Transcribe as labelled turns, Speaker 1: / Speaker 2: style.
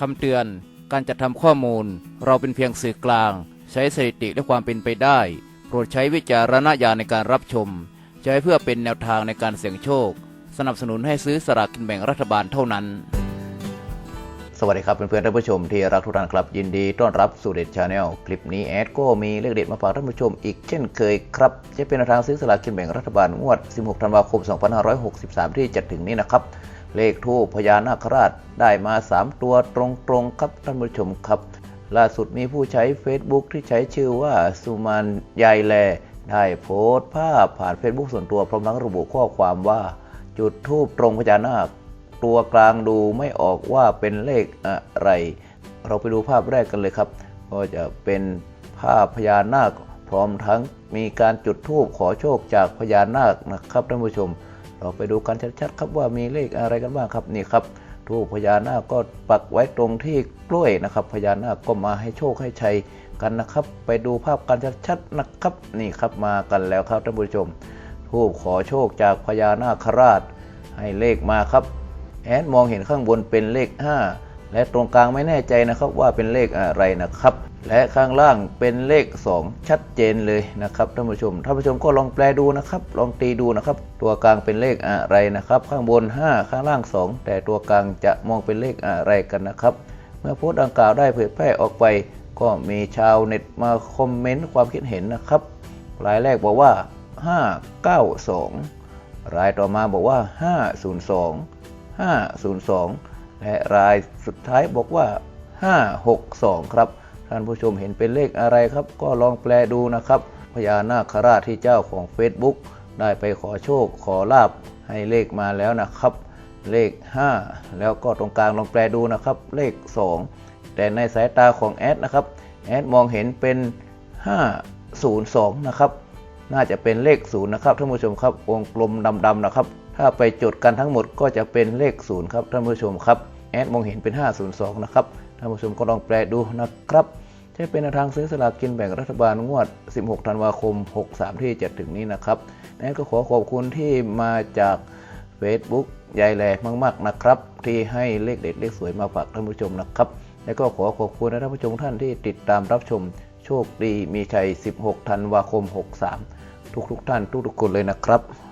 Speaker 1: คำเตือน การจัดทำข้อมูล เราเป็นเพียงสื่อกลาง ใช้สถิติและความเป็นไปได้ โปรดใช้วิจารณญาณในการรับชม ใช้เพื่อเป็นแนวทางในการเสี่ยงโชค สนับสนุนให้ซื้อสลากกินแบ่งรัฐบาลเท่านั้น สวัสดีครับเพื่อนๆท่านผู้ชมที่รักทุกท่านครับ ยินดีต้อนรับสู่เด็ดชาแนลคลิปนี้แอดก็มีเลขเด็ดมาฝากท่านผู้ชมอีกเช่นเคยครับจะเป็นแนวทางซื้อสลากกินแบ่งรัฐบาลงวด 16 ธันวาคม 2563 ที่จะถึงนี้นะครับ เลขทูปพญานาคราชได้มา 3 ตัวตรงๆครับท่านผู้ชมครับ ล่าสุดมีผู้ใช้ Facebook ที่ใช้ชื่อว่าสุมานยายแล ได้โพสต์ภาพผ่าน Facebook ส่วนตัวพร้อมทั้งระบุข้อความว่า จุดทูปตรงพญานาค ตัวกลางดูไม่ออกว่าเป็นเลขอะไร เราไปดูภาพแรกกันเลยครับ ก็จะเป็นภาพพญานาค พร้อมทั้งมีการจุดธูปขอโชคจากพญานาคนะครับท่านผู้ชม เราไปดูกันชัดๆครับว่ามีเลขอะไรกันบ้างครับนี่ครับธูปพญานาคก็ปักไว้ตรงที่กล้วยนะครับ พญานาคก็มาให้โชคให้ชัยกันนะครับ ไปดูภาพกันชัดๆนะครับนี่ครับมากันแล้วครับท่านผู้ชมทูบขอโชคจากพญานาคราช ให้เลขมาครับ แอนมองเห็นข้างบนเป็นเลข 5 และตรงกลางไม่แน่ใจนะครับว่าเป็นเลขอะไรนะครับ และข้างล่างเป็นเลข 2 ชัดเจนเลยนะครับท่านผู้ชมท่านผู้ชมก็ลองแปลดูนะครับ ลองตีดูนะครับ ตัวกลางเป็นเลขอะไรนะครับ ข้างบน 5 ข้างล่าง 2 แต่ตัวกลางจะมองเป็นเลขอะไรกันนะครับ เมื่อโพสต์ดังกล่าวได้เผยแพร่ออกไป ก็มีชาวเน็ตมาคอมเมนต์ความคิดเห็นนะครับรายแรกบอกว่า 592 รายต่อมาบอกว่า 502 502 และรายสุดท้ายบอกว่า 562 ครับ ท่านผู้ชมเห็นเป็นเลขอะไรครับ ก็ลองแปลดูนะครับพญานาคราชที่เจ้าของ Facebook ได้ไปขอโชคขอลาบให้เลขมาแล้วนะครับ เลข 5 แล้วก็ตรงกลางลองแปลดูนะครับ เลข 2 แต่ในสายตาของแอดนะครับแอดมองเห็นเป็น 502 นะครับ น่าจะเป็นเลขศูนย์นะครับท่านผู้ชมครับวงกลมดำๆนะครับ ถ้าไปจดกันทั้งหมดก็จะเป็นเลขศูนย์ครับท่านผู้ชมครับแอดมองเห็นเป็น 502 นะครับท่านผู้ชมก็ลองแปลดูนะครับใช้เป็นทางซื้อสลากกินแบ่งรัฐบาลงวด 16 ธันวาคม 63 ที่จะถึงนี้นะครับแอดก็ขอขอบคุณที่มาจาก Facebook ยายแหลมาก ๆ นะครับ ที่ให้เลขเด็ดเลขสวยมาฝากท่านผู้ชมนะครับ และก็ขอขอบคุณท่านผู้ชมท่านที่ติดตามรับชมโชคดีมีชัย 16 ธันวาคม 63 ทุกๆท่านทุกๆคนเลยนะครับ